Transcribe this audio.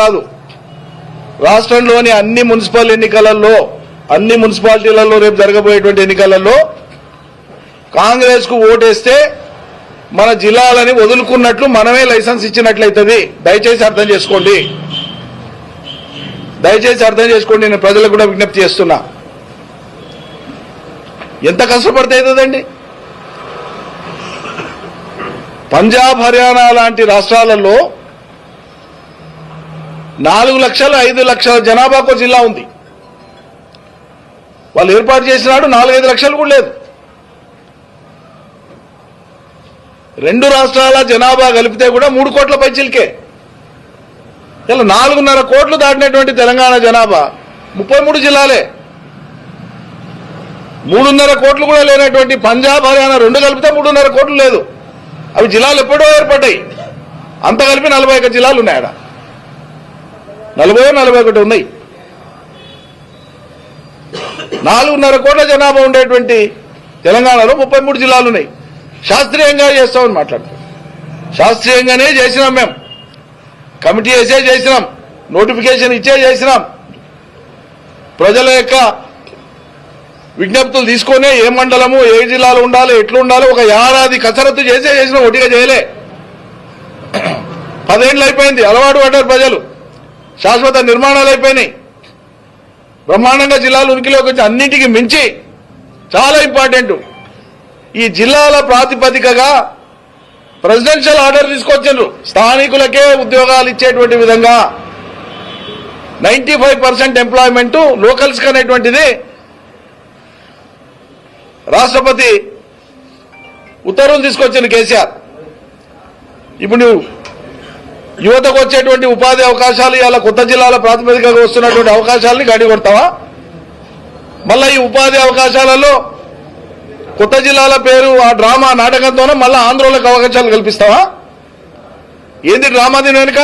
కాదు. రాష్ట్రంలోని అన్ని మున్సిపల్ ఎన్నికలలో అన్ని మున్సిపాలిటీలలో రేపు జరగబోయేటువంటి ఎన్నికలలో కాంగ్రెస్కు ఓటేస్తే మన జిల్లాలని వదులుకున్నట్లు మనమే లైసెన్స్ ఇచ్చినట్లయితుంది. దయచేసి అర్థం చేసుకోండి. దయచేసి అర్థం చేసుకోండి. నేను ప్రజలకు కూడా విజ్ఞప్తి చేస్తున్నా. ఎంత కష్టపడితే అవుతుందండి? పంజాబ్ హర్యానా లాంటి రాష్ట్రాలలో నాలుగు లక్షల ఐదు లక్షల జనాభాకు జిల్లా ఉంది. వాళ్ళు ఏర్పాటు చేసినాడు నాలుగైదు లక్షలు కూడా లేదు. రెండు రాష్ట్రాల జనాభా కలిపితే కూడా మూడు కోట్ల పైచిల్కే. ఇలా నాలుగున్నర కోట్లు దాటినటువంటి తెలంగాణ జనాభా ముప్పై మూడు జిల్లాలే. మూడున్నర కోట్లు కూడా లేనటువంటి పంజాబ్ హర్యానా రెండు కలిపితే మూడున్నర కోట్లు లేదు. అవి జిల్లాలు ఎప్పుడో ఏర్పడ్డాయి. అంత కలిపి నలభై ఒక్క జిల్లాలు ఉన్నాయా నలభై నలభై ఒకటి ఉన్నాయి. నాలుగున్నర కోట్ల జనాభా ఉండేటువంటి తెలంగాణలో ముప్పై మూడు జిల్లాలు ఉన్నాయి. శాస్త్రీయంగా చేస్తామని మాట్లాడుతాం శాస్త్రీయంగానే చేసినాం మేము. కమిటీ వేసే చేసినాం. నోటిఫికేషన్ ఇచ్చే చేసినాం. ప్రజల యొక్క విజ్ఞప్తులు తీసుకునే ఏ మండలము ఏ జిల్లాలో ఉండాలి ఎట్లు ఉండాలి ఒక ఏడాది కసరత్తు చేసే చేసినాం ఒటిగా చేయలే. పదేళ్ళు అయిపోయింది. అలవాటు పడ్డారు ప్రజలు. శాశ్వత నిర్మాణాలు అయిపోయినాయి. బ్రహ్మాండంగా జిల్లాలు ఉనికిలోకి వచ్చి అన్నింటికి మించి చాలా ఇంపార్టెంట్. ఈ జిల్లాల ప్రాతిపదికగా ప్రెసిడెన్షియల్ ఆర్డర్ తీసుకొచ్చిండ్రు. స్థానికులకే ఉద్యోగాలు ఇచ్చేటువంటి విధంగా ninety five percent employment locals అనేటువంటిది రాష్ట్రపతి ఉత్తర్వులు తీసుకొచ్చింది కేసీఆర్. ఇప్పుడు నువ్వు యువతకు వచ్చేటువంటి ఉపాధి అవకాశాలు ఇలా కొత్త జిల్లాల ప్రాతిపదికగా వస్తున్నటువంటి అవకాశాలని గడి కొడతావా? మళ్ళా ఈ ఉపాధి అవకాశాలలో కొత్త జిల్లాల పేరు ఆ డ్రామా నాటకంతోనే మళ్ళా ఆంధ్రోలకు అవకాశాలు కల్పిస్తావా? ఏంది డ్రామా దీని వెనుక?